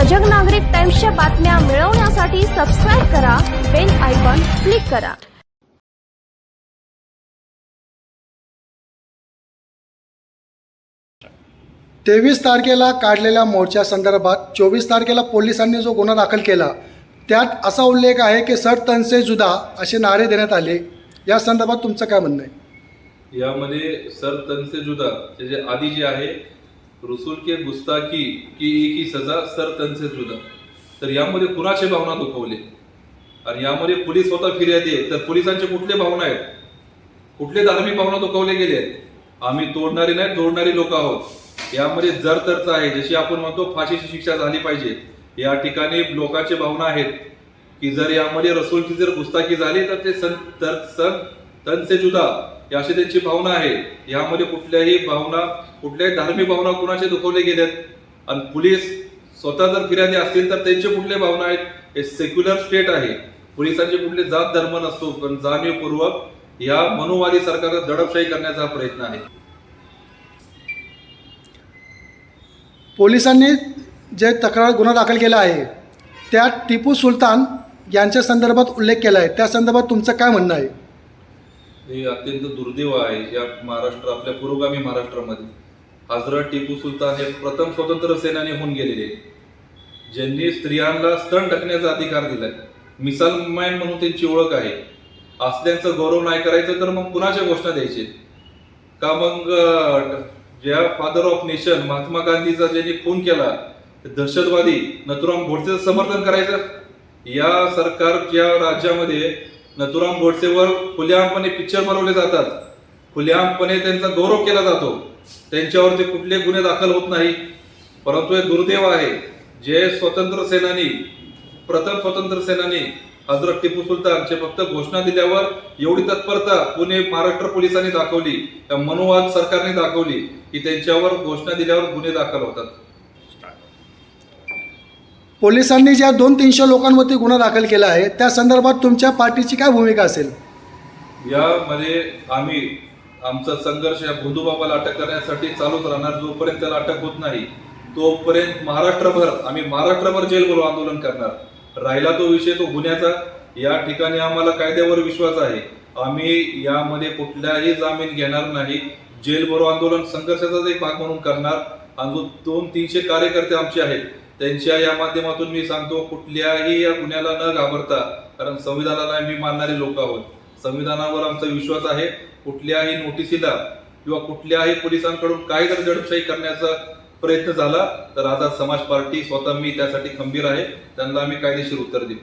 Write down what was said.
सजग नागरिक टाइम्सच्या बातम्या मिळवण्यासाठी सबस्क्राईब करा बेल आयकॉन क्लिक करा. तेवीस तारखेला काढलेल्या मोर्चा संदर्भात चोवीस तारखेला पोलिसांनी जो गुन्हा दाखल केला त्यात असा उल्लेख आहे की सर तनसे जुदा असे नारे देण्यात आले. या संदर्भात तुमचं काय म्हणणं आहे? यामध्ये सर तनसे जुदा जे आधी जे आहे रसूल के गुस्ताकी की की सजा सर त्यांचे जुदा। तर यामध्ये कुणाचे भावना दुखवले? आणि यामध्ये पोलीस स्वतः फिर्यादी आहे तर पोलिसांचे कुठले भावना आहेत? कुठले धार्मिक भावना दुखवले गेले आहेत? आम्ही तोडणारे नाही तोडणारे लोक आहोत. यामध्ये जर तरच आहे जशी आपण म्हणतो फाशीची शिक्षा झाली पाहिजे या ठिकाणी लोकांचे भावना आहेत की जर यामध्ये रसूलची जर गुस्ताखी झाली तर ते सन तर सन तनसे जुदा. ही अशी त्यांची भावना आहे. यामध्ये कुठल्याही भावना कुठल्याही धार्मिक भावना कुणाचे दुखवले गेल्यात आणि पोलीस स्वतः जर फिर्यादी असतील तर त्यांचे कुठले भावना आहेत? हे सेक्युलर स्टेट आहे. पोलिसांचे कुठले जात धर्म नसतो पण जाणीवपूर्वक या मनुवादी सरकारला दडपशाही करण्याचा प्रयत्न आहे. पोलिसांनी जे तक्रार गुन्हा दाखल केला आहे त्यात टिपू सुलतान यांच्या संदर्भात उल्लेख केला आहे. त्या संदर्भात तुमचं काय म्हणणं आहे? हे अत्यंत दुर्दैव आहे. या महाराष्ट्र आपल्या पुरोगामी महाराष्ट्रामध्ये. हजरत टिपू सुलतान हे प्रथम स्वतंत्र सेनानी होऊन गेलेले ज्यांनी स्त्रियांना स्तन ढकण्याचा अधिकार दिलाय. मिसाल मॅन म्हणून त्यांची ओळख आहे. असल्यांचा गौरव नाही करायचं तर मग कुणाच्या घोषणा द्यायचे का मग ज्या फादर ऑफ नेशन महात्मा गांधीचा ज्यांनी खून केला दहशतवादी नथुराम गोडसेचं समर्थन करायचं? या सरकारच्या राज्यामध्ये नथुराम गोडसेवर खुलेआमपणे पिक्चर बनवले जातात. खुलेआमपणे त्यांचा गौरव केला जातो. त्यांच्यावरती कुठले गुन्हे दाखल होत नाही. परंतु हे दुर्दैव आहे. जे स्वतंत्र सेनानी प्रथम स्वतंत्र सेनानी हजरत टिपू सुलतानचे फक्त घोषणा दिल्यावर एवढी तत्परता पुणे महाराष्ट्र पोलिसांनी दाखवली त्या मनुवाद सरकारने दाखवली की त्यांच्यावर घोषणा दिल्यावर गुन्हे दाखल होतात. पोलिसांनी ज्या दोन तीनशे लोकांवरती गुन्हा दाखल केला आहे त्या संदर्भात तुमच्या पार्टीची काय भूमिका असेल? यामध्ये आम्ही आमचा संघर्ष या भोंदूबाबाला अटक करण्यासाठी चालूच राहणार. जोपर्यंत त्याला अटक होत नाही तोपर्यंत महाराष्ट्रभर आम्ही महाराष्ट्रभर जेल बोलू आंदोलन करणार. राहिला तो विषय तो गुन्ह्याचा. या ठिकाणी आम्हाला कायद्यावर विश्वास आहे. आम्ही यामध्ये कुठल्याही जामीन घेणार नाही. जेल भरो आंदोलन संघर्षाचाच एक भाग म्हणून करणार. आणि दोन तीनशे कार्यकर्ते आमचे आहेत. त्यांच्या या माध्यमातून मी सांगतो कुठल्याही या गुन्ह्याला न घाबरता कारण संविधानाला मी मानणारे लोक आहोत. संविधानावर आमचा विश्वास आहे कुठल्याही नोटिसीला किंवा कुठल्याही पोलिसांकडून काही जर दडपशाही करण्याचा प्रयत्न झाला तर आझाद समाज पार्टी स्वतः मी त्यासाठी खंबीर आहे त्यांना आम्ही कायदेशीर उत्तर देऊ